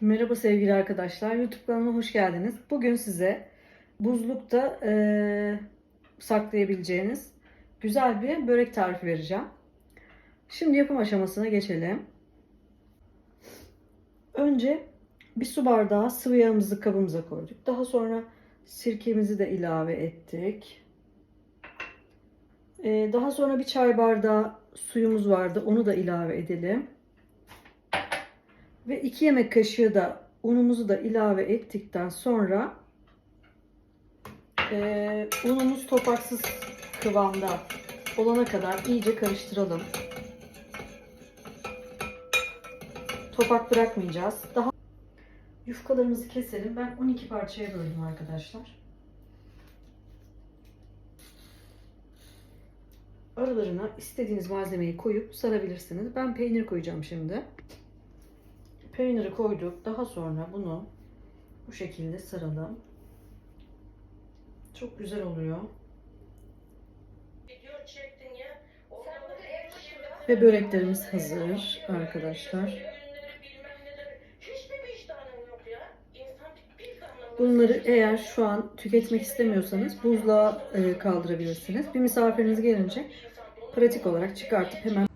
Merhaba sevgili arkadaşlar. YouTube kanalıma hoş geldiniz. Bugün size buzlukta eee, saklayabileceğiniz güzel bir börek tarifi vereceğim. Şimdi yapım aşamasına geçelim. Önce bir su bardağı sıvı yağımızı kabımıza koyduk. Daha sonra sirkemizi de ilave ettik. Eee, daha sonra bir çay bardağı suyumuz vardı. Onu da ilave edelim. Ve 2 yemek kaşığı da unumuzu da ilave ettikten sonra eee, unumuz topaksız kıvamda olana kadar iyice karıştıralım. Topak bırakmayacağız. Daha yufkalarımızı keselim. Ben 12 parçaya böldüm arkadaşlar. Aralarına istediğiniz malzemeyi koyup sarabilirsiniz. Ben peynir koyacağım şimdi. Peyniri koyduk. Daha sonra bunu bu şekilde saralım. Çok güzel oluyor. Ve böreklerimiz hazır arkadaşlar. Bunları eğer şu an tüketmek istemiyorsanız buzluğa e, kaldırabilirsiniz. Bir misafiriniz gelince pratik olarak çıkartıp hemen